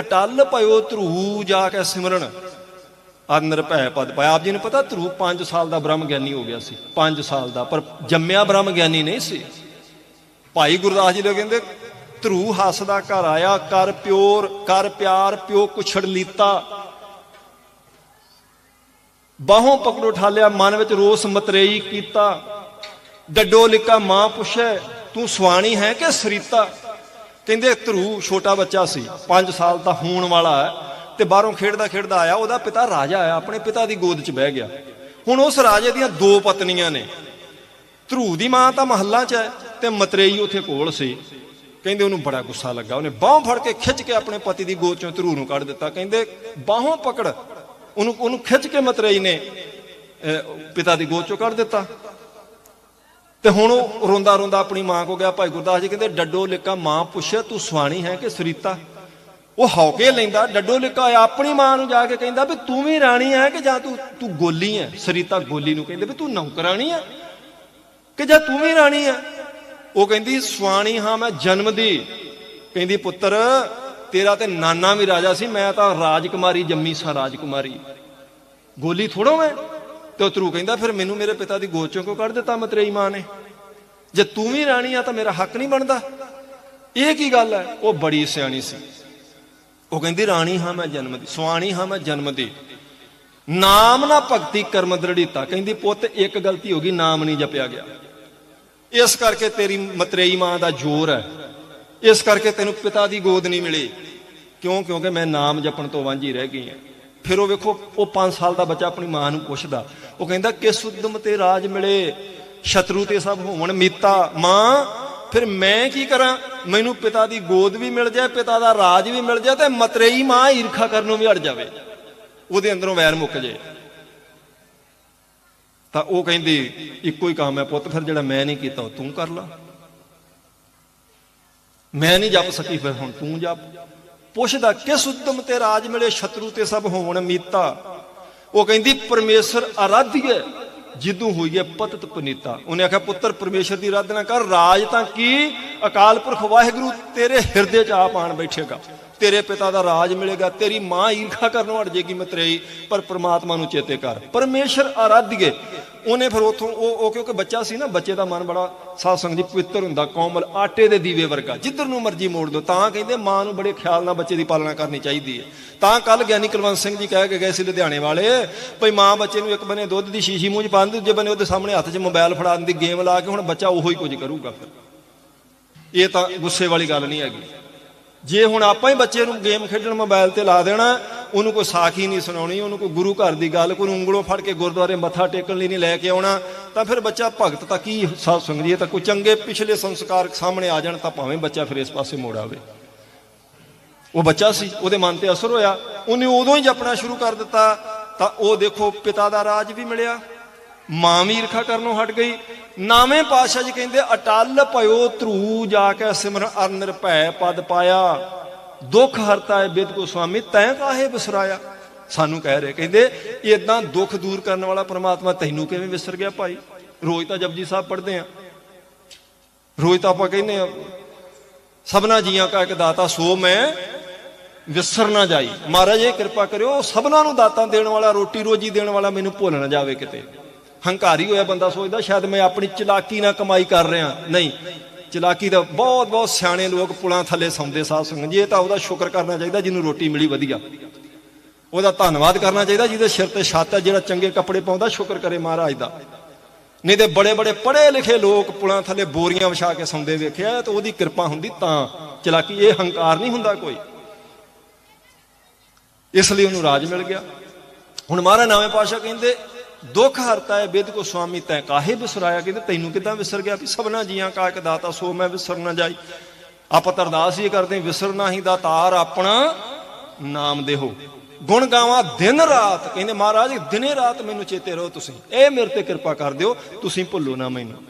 ਅਟਲ ਭਇਓ ਧਰੂ ਜਾ ਕੇ ਸਿਮਰਨ। ਅਨਰ ਭੈ ਪਦ ਪਾਇਆ। ਆਪ ਜੀ ਨੂੰ ਪਤਾ ਧਰੂ 5 ਸਾਲ ਦਾ ਬ੍ਰਹਮ ਗਿਆਨੀ ਹੋ ਗਿਆ ਸੀ। 5 ਸਾਲ ਦਾ। ਪਰ ਜੰਮਿਆ ਬ੍ਰਹਮ ਗਿਆਨੀ ਨਹੀਂ ਸੀ। ਭਾਈ ਗੁਰਦਾਸ ਜੀ ਦੇ ਕਹਿੰਦੇ, ਧਰੂ ਹੱਸਦਾ ਘਰ ਆਇਆ, ਕਰ ਪਿਓਰ, ਕਰ ਪਿਆਰ, ਪਿਓ ਕੁਛੜ ਲੀਤਾ। ਬਾਹੋਂ ਪਕੜੋ ਠਾਲਿਆ, ਮਨ ਵਿੱਚ ਰੋਸ ਮਤਰੇਈ ਕੀਤਾ। ਡੱਡੋ ਲਿਕਾ ਮਾਂ ਪੁੱਛੇ, ਤੂੰ ਸਵਾਣੀ ਹੈ ਕਿ ਸਰੀਤਾ? ਕਹਿੰਦੇ ਧਰੂ ਛੋਟਾ ਬੱਚਾ ਸੀ 5 ਸਾਲ ਦਾ ਹੋਣ ਵਾਲਾ ਹੈ ਤੇ ਬਾਹਰੋਂ ਖੇਡਦਾ ਖੇਡਦਾ ਆਇਆ, ਉਹਦਾ ਪਿਤਾ ਰਾਜਾ ਆਇਆ, ਆਪਣੇ ਪਿਤਾ ਦੀ ਗੋਦ 'ਚ ਬਹਿ ਗਿਆ। ਹੁਣ ਉਸ ਰਾਜੇ ਦੀਆਂ ਦੋ ਪਤਨੀਆਂ ਨੇ। ਧਰੂ ਦੀ ਮਾਂ ਤਾਂ ਮਹੱਲਾ 'ਚ ਹੈ ਤੇ ਮਤਰੇਈ ਉੱਥੇ ਕੋਲ ਸੀ। ਕਹਿੰਦੇ ਉਹਨੂੰ ਬੜਾ ਗੁੱਸਾ ਲੱਗਾ, ਉਹਨੇ ਬਾਹੋਂ ਫੜ ਕੇ ਖਿੱਚ ਕੇ ਆਪਣੇ ਪਤੀ ਦੀ ਗੋਦ 'ਚੋਂ ਧਰੂ ਨੂੰ ਕੱਢ ਦਿੱਤਾ। ਕਹਿੰਦੇ ਬਾਹੋਂ ਪਕੜ, ਉਹਨੂੰ ਉਹਨੂੰ ਖਿੱਚ ਕੇ ਮਤਰੇਈ ਨੇ ਪਿਤਾ ਦੀ ਗੋਦ 'ਚੋਂ ਕੱਢ ਦਿੱਤਾ। ਤੇ ਹੁਣ ਉਹ ਰੋਂਦਾ ਰੋਂਦਾ ਆਪਣੀ ਮਾਂ ਕੋ ਗਿਆ, ਭਾਈ ਗੁਰਦਾਸ ਜੀ ਕਹਿੰਦੇ, ਡੱਡੋ ਲਿਕਾ ਮਾਂ ਪੁੱਛੇ, ਤੂੰ ਸਵਾਣੀ ਹੈ ਕਿ ਸਰੀਤਾ? ਉਹ ਹੌਕੇ ਲੈਂਦਾ, ਡੱਡੋ ਲਿਕਾ ਆਪਣੀ ਮਾਂ ਨੂੰ ਜਾ ਕੇ ਕਹਿੰਦਾ ਵੀ ਤੂੰ ਵੀ ਰਾਣੀ ਹੈ ਕਿ ਜਾਂ ਤੂੰ ਤੂੰ ਗੋਲੀ ਹੈ? ਸਰੀਤਾ ਗੋਲੀ ਨੂੰ ਕਹਿੰਦੇ ਵੀ ਤੂੰ ਨੌਕਰਾਣੀ ਹੈ ਕਿ ਜਾਂ ਤੂੰ ਵੀ ਰਾਣੀ ਹੈ? ਉਹ ਕਹਿੰਦੀ, ਸਵਾਣੀ ਹਾਂ ਮੈਂ ਜਨਮ ਦੀ। ਕਹਿੰਦੀ, ਪੁੱਤਰ, ਤੇਰਾ ਤੇ ਨਾਨਾ ਵੀ ਰਾਜਾ ਸੀ, ਮੈਂ ਤਾਂ ਰਾਜਕੁਮਾਰੀ ਜੰਮੀ ਸਾਂ, ਰਾਜਕੁਮਾਰੀ। ਗੋਲੀ ਥੋੜੋ ਮੈਂ ਤੇ ਉਹ ਧਰੂ ਕਹਿੰਦਾ, ਫਿਰ ਮੈਨੂੰ ਮੇਰੇ ਪਿਤਾ ਦੀ ਗੋਦ ਚੋਂ ਕਿਉਂ ਕੱਢ ਦਿੱਤਾ, ਮਤਰੇਈ ਮਾਂ ਨੇ? ਜੇ ਤੂੰ ਵੀ ਰਾਣੀ ਆ ਤਾਂ ਮੇਰਾ ਹੱਕ ਨਹੀਂ ਬਣਦਾ। ਇਹ ਕੀ ਗੱਲ ਹੈ? ਉਹ ਬੜੀ ਸਿਆਣੀ ਸੀ। ਉਹ ਕਹਿੰਦੀ, ਰਾਣੀ ਹਾਂ ਮੈਂ ਜਨਮ ਦੀ ਸੁਆਣੀ ਹਾਂ ਮੈਂ ਜਨਮ ਦੀ। ਨਾਮ ਨਾ ਭਗਤੀ ਕਰਮ ਦ੍ਰਿੜੀਤਾ ਕਹਿੰਦੀ, ਪੁੱਤ, ਇੱਕ ਗਲਤੀ ਹੋ ਗਈ, ਨਾਮ ਨਹੀਂ ਜਪਿਆ ਗਿਆ। ਇਸ ਕਰਕੇ ਤੇਰੀ ਮਤਰੇਈ ਮਾਂ ਦਾ ਜ਼ੋਰ ਹੈ। ਇਸ ਕਰਕੇ ਤੈਨੂੰ ਪਿਤਾ ਦੀ ਗੋਦ ਨਹੀਂ ਮਿਲੀ। ਕਿਉਂ? ਕਿਉਂਕਿ ਮੈਂ ਨਾਮ ਜਪਣ ਤੋਂ ਵਾਂਝੀ ਰਹਿ ਗਈ ਹਾਂ। ਫਿਰ ਉਹ ਵੇਖੋ, ਉਹ 5 ਸਾਲ ਦਾ ਬੱਚਾ ਆਪਣੀ ਮਾਂ ਨੂੰ ਪੁੱਛਦਾ। ਉਹ ਕਹਿੰਦਾ, ਕਿਸ ਉਦਮ ਤੇ ਰਾਜ ਮਿਲੇ? ਸ਼ਤਰੂ ਤੇ ਸਭ ਹੋਵਣ ਮੀਤਾ। ਮਾਂ, ਫਿਰ ਮੈਂ ਕੀ ਕਰਾਂ? ਮੈਨੂੰ ਪਿਤਾ ਦੀ ਗੋਦ ਵੀ ਮਿਲ ਜਾਏ, ਪਿਤਾ ਦਾ ਰਾਜ ਵੀ ਮਿਲ ਜਾਏ ਤੇ ਮਤਰੇਈ ਮਾਂ ਈਰਖਾ ਕਰਨੋਂ ਵੀ ਹਟ ਜਾਵੇ। ਉਹਦੇ ਅੰਦਰੋਂ ਵੈਰ ਮੁੱਕ ਜੇ ਤਾਂ ਉਹ ਕਹਿੰਦੀ, ਇੱਕੋ ਹੀ ਕੰਮ ਹੈ ਪੁੱਤ, ਫਿਰ ਜਿਹੜਾ ਮੈਂ ਨਹੀਂ ਕੀਤਾ, ਉਹ ਤੂੰ ਕਰ ਲਾ। ਮੈਂ ਨਹੀਂ ਜਪ ਸਕੀ, ਫਿਰ ਹੁਣ ਤੂੰ ਜਪ। ਪੁੱਛਦਾ, ਕਿਸ ਉਦਮ ਤੇ ਰਾਜ ਮਿਲੇ ਸ਼ਤਰੂ ਤੇ ਸਭ ਹੋਣ ਮੀਤਾ? ਉਹ ਕਹਿੰਦੀ, ਪਰਮੇਸ਼ਰ ਆਰਾਧਿਏ ਜਿੱਦੂ ਹੋਈ ਹੈ ਪਤਤ ਪੁਨੀਤਾ। ਉਹਨੇ ਆਖਿਆ, ਪੁੱਤਰ, ਪਰਮੇਸ਼ਰ ਦੀ ਆਰਾਧਨਾ ਕਰ। ਰਾਜ ਤਾਂ ਕੀ? ਅਕਾਲ ਪੁਰਖ ਵਾਹਿਗੁਰੂ ਤੇਰੇ ਹਿਰਦੇ 'ਚ ਆਪ ਆਣ ਬੈਠੇਗਾ। ਤੇਰੇ ਪਿਤਾ ਦਾ ਰਾਜ ਮਿਲੇਗਾ, ਤੇਰੀ ਮਾਂ ਈਰਖਾ ਕਰਨੋਂ ਹਟ ਜੇਗੀ ਮਤਰੇਈ ਪਰ ਪ੍ਰਮਾਤਮਾ ਨੂੰ ਚੇਤੇ ਕਰ। ਪਰਮੇਸ਼ਰ ਆਰਾਧਿਏ ਉਹਨੇ ਫਿਰ ਉਥੋਂ ਉਹ ਉਹ ਕਿਉਂਕਿ ਬੱਚਾ ਸੀ ਨਾ, ਬੱਚੇ ਦਾ ਮਨ ਬੜਾ ਸਾਧ ਸੰਗਤ ਜੀ ਪਵਿੱਤਰ ਹੁੰਦਾ, ਕੋਮਲ ਆਟੇ ਦੇ ਦੀਵੇ ਵਰਗਾ। ਜਿੱਧਰ ਨੂੰ ਮਰਜ਼ੀ ਮੋੜ ਦੋ ਤਾਂ ਕਹਿੰਦੇ ਮਾਂ ਨੂੰ ਬੜੇ ਖਿਆਲ ਨਾਲ ਬੱਚੇ ਦੀ ਪਾਲਣਾ ਕਰਨੀ ਚਾਹੀਦੀ ਹੈ ਤਾਂ ਕੱਲ ਗਿਆਨੀ ਕੁਲਵੰਤ ਸਿੰਘ ਜੀ ਕਹਿ ਕੇ ਗਏ ਸੀ ਲੁਧਿਆਣੇ ਵਾਲੇ, ਭਈ ਮਾਂ ਬੱਚੇ ਨੂੰ ਇੱਕ ਬੰਨੇ ਦੁੱਧ ਦੀ ਸ਼ੀਸ਼ੀ ਮੂੰਹ 'ਚ ਪਾ ਦੂਜੇ ਬੰਨੇ ਉਹਦੇ ਸਾਹਮਣੇ ਹੱਥ 'ਚ ਮੋਬਾਈਲ ਫੜਾ ਦਿੰਦੀ, ਗੇਮ ਲਾ ਕੇ ਹੁਣ ਬੱਚਾ ਉਹੋ ਹੀ ਕੁਝ ਕਰੂਗਾ ਫਿਰ। ਇਹ ਤਾਂ ਗੁੱਸੇ ਵਾਲੀ ਗੱਲ ਨਹੀਂ ਹੈਗੀ। ਜੇ ਹੁਣ ਆਪਾਂ ਹੀ ਬੱਚੇ ਨੂੰ ਗੇਮ ਖੇਡਣ ਮੋਬਾਈਲ ਤੇ ਲਾ ਦੇਣਾ, ਉਹਨੂੰ ਕੋਈ ਸਾਖੀ ਨਹੀਂ ਸੁਣਾਉਣੀ, ਉਹਨੂੰ ਕੋਈ ਗੁਰੂ ਘਰ ਦੀ ਗੱਲ, ਕੋਈ ਉਂਗਲੋਂ ਫੜ ਕੇ ਗੁਰਦੁਆਰੇ ਮੱਥਾ ਟੇਕਣ ਲਈ ਨਹੀਂ ਲੈ ਕੇ ਆਉਣਾ, ਤਾਂ ਫਿਰ ਬੱਚਾ ਭਗਤ ਤਾਂ ਕੀ ਸਾਧ ਸੰਗਤ ਜੀ ਤਾਂ ਕੋਈ ਚੰਗੇ ਪਿਛਲੇ ਸੰਸਕਾਰ ਸਾਹਮਣੇ ਆ ਜਾਣ ਤਾਂ ਭਾਵੇਂ ਬੱਚਾ ਫਿਰ ਇਸ ਪਾਸੇ ਮੋੜ ਆਵੇ। ਉਹ ਬੱਚਾ ਸੀ, ਉਹਦੇ ਮਨ ਤੇ ਅਸਰ ਹੋਇਆ, ਉਹਨੇ ਉਦੋਂ ਹੀ ਜਪਣਾ ਸ਼ੁਰੂ ਕਰ ਦਿੱਤਾ, ਤਾਂ ਉਹ ਦੇਖੋ ਪਿਤਾ ਦਾ ਰਾਜ ਵੀ ਮਿਲਿਆ। ਮਾਂ ਵੀ ਈਰਖਾ ਕਰਨੋਂ ਹਟ ਗਈ। ਨਾਵੇਂ ਪਾਸ਼ਾ ਜੀ ਕਹਿੰਦੇ, ਅਟਲ ਭਇਓ ਧਰੂ ਜਾ ਕੇ ਸਿਮਰਨ ਅਰ ਨਿਰਭੈ ਪਦ ਪਾਇਆ। ਦੁੱਖ ਹਰਤਾ ਹੈ ਬਿਦ ਕੋ ਸੁਆਮੀ, ਤੈਂ ਕਾਹੇ ਵਿਸਰਾਇਆ ਸਾਨੂੰ ਕਹਿ ਰਹੇ, ਕਹਿੰਦੇ ਇਦਾਂ ਦੁੱਖ ਦੂਰ ਕਰਨ ਵਾਲਾ ਪ੍ਰਮਾਤਮਾ ਤੈਨੂੰ ਕਿਵੇਂ ਵਿਸਰ ਗਿਆ ਭਾਈ? ਰੋਜ਼ ਤਾਂ ਜਪਜੀ ਸਾਹਿਬ ਪੜ੍ਹਦੇ ਆ। ਰੋਜ਼ ਤਾਂ ਆਪਾਂ ਕਹਿੰਦੇ ਆ, ਸਭਨਾ ਜੀਆਂ ਕਾ ਇੱਕ ਦਾਤਾ, ਸੋ ਮੈਂ ਵਿਸਰ ਨਾ ਜਾਈ। ਮਹਾਰਾਜ, ਇਹ ਕਿਰਪਾ ਕਰਿਓ, ਸਭਨਾ ਨੂੰ ਦਾਤਾਂ ਦੇਣ ਵਾਲਾ, ਰੋਟੀ ਰੋਜੀ ਦੇਣ ਵਾਲਾ ਮੈਨੂੰ ਭੁੱਲ ਨਾ ਜਾਵੇ ਕਿਤੇ। ਹੰਕਾਰੀ ਹੋਇਆ ਬੰਦਾ ਸੋਚਦਾ, ਸ਼ਾਇਦ ਮੈਂ ਆਪਣੀ ਚਲਾਕੀ ਨਾਲ ਕਮਾਈ ਕਰ ਰਿਹਾ। ਨਹੀਂ, ਚਲਾਕੀ ਦਾ ਬਹੁਤ ਬਹੁਤ ਸਿਆਣੇ ਲੋਕ ਪੁਲਾਂ ਥੱਲੇ ਸੌਂਦੇ ਸਾਧ ਸੰਗਤ। ਜੀ ਇਹ ਤਾਂ ਉਹਦਾ ਸ਼ੁਕਰ ਕਰਨਾ ਚਾਹੀਦਾ, ਜਿਹਨੂੰ ਰੋਟੀ ਮਿਲੀ ਵਧੀਆ। ਉਹਦਾ ਧੰਨਵਾਦ ਕਰਨਾ ਚਾਹੀਦਾ, ਜਿਹਦੇ ਸਿਰ ਤੇ ਛੱਤ ਹੈ ਜਿਹੜਾ ਚੰਗੇ ਕੱਪੜੇ ਪਾਉਂਦਾ, ਸ਼ੁਕਰ ਕਰੇ ਮਹਾਰਾਜ ਦਾ। ਨਹੀਂ ਤੇ ਬੜੇ ਬੜੇ ਪੜ੍ਹੇ ਲਿਖੇ ਲੋਕ ਪੁਲਾਂ ਥੱਲੇ ਬੋਰੀਆਂ ਵਿਛਾ ਕੇ ਸੌਂਦੇ ਵੇਖਿਆ, ਤੇ ਉਹਦੀ ਕਿਰਪਾ ਹੁੰਦੀ ਤਾਂ ਚਲਾਕੀ। ਇਹ ਹੰਕਾਰ ਨਹੀਂ ਹੁੰਦਾ ਕੋਈ। ਇਸ ਲਈ ਉਹਨੂੰ ਰਾਜ ਮਿਲ ਗਿਆ। ਹੁਣ ਮਹਾਰਾਜ ਨਾਵੇਂ ਪਾਸ਼ਾ ਕਹਿੰਦੇ ਦੁੱਖ ਹਰਤਾ ਹੈ, ਬਿਦ ਕੋ ਸੁਆਮੀ ਤੈ ਕਾਹੇ ਵਿਸਰਾਇਆ ਕਹਿੰਦੇ ਤੈਨੂੰ ਕਿਦਾਂ ਵਿਸਰ ਗਿਆ ਵੀ ਸਭਨਾ ਜੀਆਂ ਕਾ ਇੱਕ ਦਾਤਾ, ਸੋ ਮੈਂ ਵਿਸਰ ਨਾ ਜਾਈ। ਆਪਾਂ ਤਰਦਾਸ ਹੀ ਕਰਦੇ ਵਿਸਰਨਾ ਹੀ ਦਾਤਾਰ ਆਪਣਾ ਨਾਮ ਦੇਹੋ। ਗੁਣ ਗਾਵਾਂ ਦਿਨ ਰਾਤ। ਕਹਿੰਦੇ ਮਹਾਰਾਜ, ਦਿਨੇ ਰਾਤ ਮੈਨੂੰ ਚੇਤੇ ਰਹੋ ਤੁਸੀਂ। ਇਹ ਮੇਰੇ ਤੇ ਕਿਰਪਾ ਕਰ ਦਿਓ, ਤੁਸੀਂ ਭੁੱਲੋ ਨਾ ਮੈਨੂੰ।